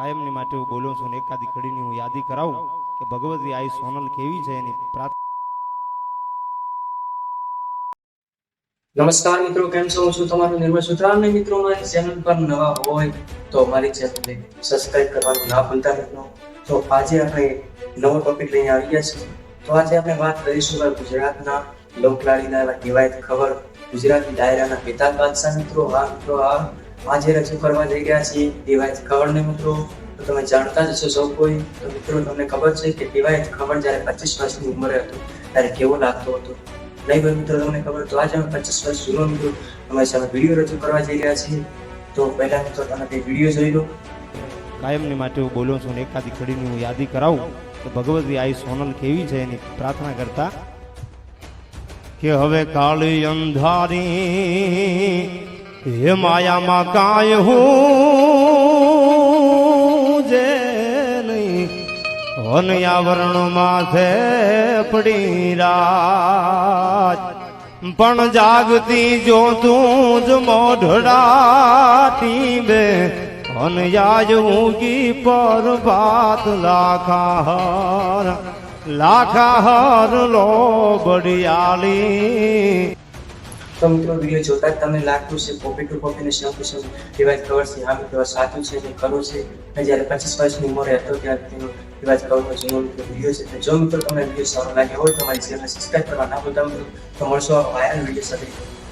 કાયમની માટે હું બોલું છું ને એકાદી ઘડીની હું યાદી કરાવું કે ભગવતી આઈ સોનલ કેવી છે એની નમસ્કાર મિત્રો, કેમ છો? છું તમારો નિર્મળ સુથાર અને મિત્રો, મારી ચેનલ પર નવા હોય તો મારી ચેનલને સબસ્ક્રાઇબ કરવાનું ના ભૂલતા મિત્રો. તો આજે આપણે નવો ટોપિક લઈને આવી ગયા છીએ. તો આજે આપણે વાત કરીશું ગુજરાતના લોકલાડીના એવા કહેવાય ખબર ગુજરાતી ડાયરાના બેતાલ બાદશાહ મિત્રો. હા મિત્રો આ આજે રજૂ કરવા જઈ રહ્યા છીએ ડિવાઇસ ખબરને મિત્રો. તો તમે જાણતા જ હશો સૌ કોઈ. તો મિત્રો, તમને ખબર છે કે ડિવાઇસ ખબર જ્યારે પચીસ વર્ષની ઉંમરે હતો, ત્યારે કેવો લાગતો હતો? નહીં ભાઈ મિત્રો, તમને ખબર તો આજે અમે પચીસ વર્ષ જૂનો મિત્રો. તમારી સામે વીડિયો રજૂ કરવા જઈ રહ્યા છીએ. તો પહેલા મિત્રો, તમે તે વીડિયો જોઈ લો. કાયમની માટે હું બોલું છું એકાદી ઘડીની હું યાદી કરાવું. કે ભગવતી આઈ સોનલ કેવી છે એની પ્રાર્થના કરતા? કે હવે કાળી અંધારી હે માયામાં કાય હું જે નહીં. અનયાવરણ માથે પડી રાત. પણ જાગતી જો તું જ મોઢડાતી બે. અનયાજ ઊંઘી પર ભાત લાખાહર. લાખાહર લો બડિયાલી તો મિત્રો વીડિયો જોતા જ તમને લાગતું છે કોપી ટુ કોપી ને ટુ સેમ ડિવાઇસ કવર છે આ મિત્રો સાચું છે, જે ખરું છે. અને જ્યારે પચીસ વર્ષની ઉંમરે હતો ત્યારે તેનો ડિવાઇસ કવરનો જૂનો મિત્રો વીડિયો છે. જો મિત્રો તમને વીડિયો સારો લાગ્યો હોય તો ચેનલ સબસ્ક્રાઈબ કરવા ના ભૂલતા તો મળશો વાયરલ વીડિયો સાથે.